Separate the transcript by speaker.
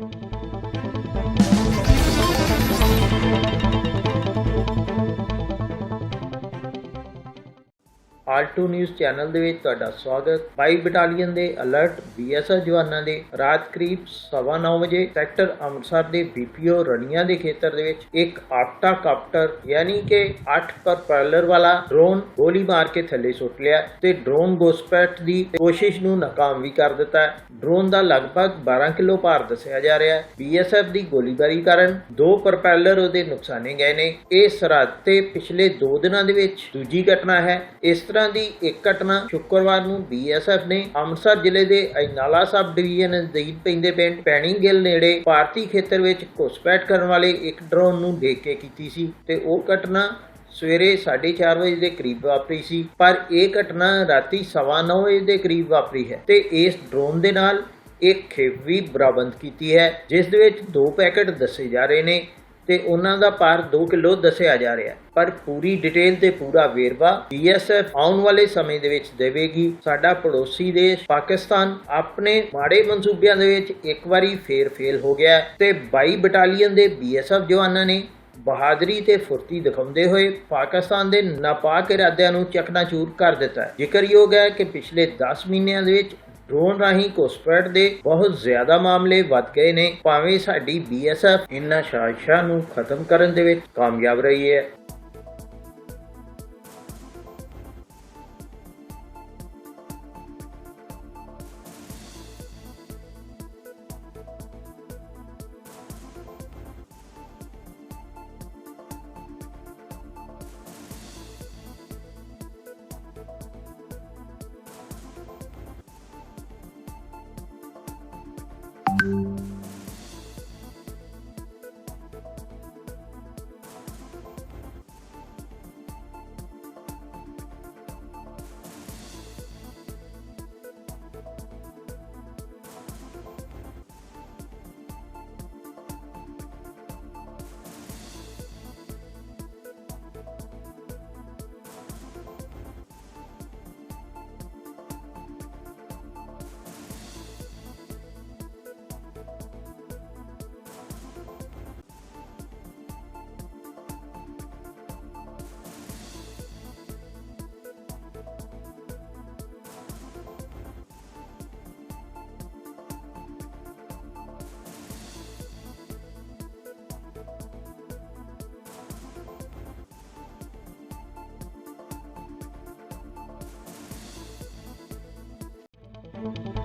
Speaker 1: thank you Alto news channel ਦੇ ਵਿੱਚ ਤੁਹਾਡਾ ਸਵਾਗਤ। 22 ਬਟਾਲੀਅਨ ਦੇ ਅਲਰਟ ਬੀਐਸਐਫ ਜਵਾਨਾਂ ਦੇ। ਰਾਤ ਕਰੀਬ 9:30 ਵਜੇ ਸੈਕਟਰ ਅੰਮ੍ਰਿਤਸਰ ਦੇ ਬੀਪੀਓ ਰਣੀਆਂ ਦੇ ਖੇਤਰ ਦੇ ਵਿੱਚ ਇੱਕ ਆਕਟਾ ਕਾਪਟਰ, ਯਾਨੀ ਕਿ 8 ਪ੍ਰੋਪੈਲਰ ਵਾਲਾ ਡਰੋਨ ਗੋਲੀ ਮਾਰ ਕੇ ਥੱਲੇ ਸੁੱਟ ਲਿਆ ਤੇ ਡਰੋਨ ਗੋਸਪੈਟ ਦੀ ਕੋਸ਼ਿਸ਼ ਨੂੰ ਨਾਕਾਮ ਵੀ ਕਰ ਦਿੱਤਾ। ਡਰੋਨ ਦਾ ਲਗਭਗ 12 ਕਿਲੋ ਭਾਰ ਦੱਸਿਆ ਜਾ ਰਿਹਾ ਹੈ। ਬੀਐਸਐਫ ਦੀ ਗੋਲੀਬਾਰੀ ਕਾਰਨ ਦੋ ਪ੍ਰੋਪੈਲਰ ਉਹਦੇ ਨੁਕਸਾਨੇ ਗਏ ਨੇ। ਇਹ ਸਰਹੱਦ ਤੇ ਪਿਛਲੇ 2 ਦਿਨਾਂ ਦੇ ਵਿੱਚ ਦੂਜੀ ਘਟਨਾ ਹੈ। ਇਸ ਤਰ੍ਹਾਂ ਦੀ ਇੱਕ ਘਟਨਾ ਸ਼ੁੱਕਰਵਾਰ ਨੂੰ ਬੀਐਸਐਫ ਨੇ ਅੰਮ੍ਰਿਤਸਰ ਜ਼ਿਲ੍ਹੇ ਦੇ ਅਜਨਾਲਾ ਸਬ ਡਿਵੀਜ਼ਨ ਨਜ਼ਦੀਕ ਪੈਂਦੇ ਪਿੰਡ ਪੈਣੀਗਿੱਲ ਨੇੜੇ ਭਾਰਤੀ ਖੇਤਰ ਵਿੱਚ ਘੁਸਪੈਠ ਕਰਨ ਵਾਲੇ ਇੱਕ ਡਰੋਨ ਨੂੰ ਦੇਖ ਕੇ ਕੀਤੀ ਸੀ ਤੇ ਉਹ ਘਟਨਾ ਸਵੇਰੇ 4:30 ਵਜੇ ਦੇ ਕਰੀਬ ਵਾਪਰੀ ਸੀ। ਪਰ ਇਹ ਘਟਨਾ ਰਾਤੀ 9:30 ਵਜੇ ਦੇ ਕਰੀਬ ਵਾਪਰੀ ਹੈ ਤੇ ਇਸ ਡਰੋਨ ਦੇ ਨਾਲ ਇੱਕ ਖੇਪ ਵੀ ਬਰਾਮਦ ਕੀਤੀ ਹੈ, ਜਿਸ ਦੇ ਵਿੱਚ ਦੋ ਪੈਕੇਟ ਦੱਸੇ ਜਾ ਰਹੇ ਨੇ। ਤੇ ਉਹਨਾਂ ਦਾ ਭਾਰ 2 ਕਿਲੋ ਦੱਸਿਆ ਜਾ ਰਿਹਾ ਪਰ ਪੂਰੀ ਡਿਟੇਲ ਤੇ ਪੂਰਾ ਵੇਰਵਾ ਬੀਐਸਐਫ ਆਉਣ ਵਾਲੇ ਸਮੇਂ ਦੇ ਵਿੱਚ ਦੇਵੇਗੀ। ਸਾਡਾ ਪੜੋਸੀ ਦੇਸ਼ ਪਾਕਿਸਤਾਨ ਆਪਣੇ ਮਾੜੇ ਮਨਸੂਬਿਆਂ ਦੇ ਵਿੱਚ ਇੱਕ ਵਾਰੀ ਫੇਰ ਫੇਲ ਹੋ ਗਿਆ ਤੇ 22 ਬਟਾਲੀਅਨ ਦੇ ਬੀਐਸਐਫ ਜਵਾਨਾਂ ਨੇ ਬਹਾਦਰੀ ਤੇ ਫੁਰਤੀ ਦਿਖਾਉਂਦੇ ਹੋਏ ਪਾਕਿਸਤਾਨ ਦੇ ਨਾਪਾਕ ਇਰਾਦਿਆਂ ਨੂੰ ਚਕਨਾਚੂਰ ਕਰ ਦਿੱਤਾ ਹੈ। ਜ਼ਿਕਰਯੋਗ ਹੈ ਕਿ ਪਿਛਲੇ 10 ਮਹੀਨਿਆਂ ਦੇ ਵਿੱਚ ਡਰੋਨ ਰਾਹੀਂ ਘੁਸਪੈਠ ਦੇ ਬਹੁਤ ਜ਼ਿਆਦਾ ਮਾਮਲੇ ਵੱਧ ਗਏ ਨੇ, ਭਾਵੇਂ ਸਾਡੀ ਬੀਐਸਐਫ ਇਨ੍ਹਾਂ ਸਾਜ਼ਿਸ਼ਾਂ ਨੂੰ ਖਤਮ ਕਰਨ ਦੇ ਵਿੱਚ ਕਾਮਯਾਬ ਰਹੀ ਹੈ।
Speaker 2: Thank you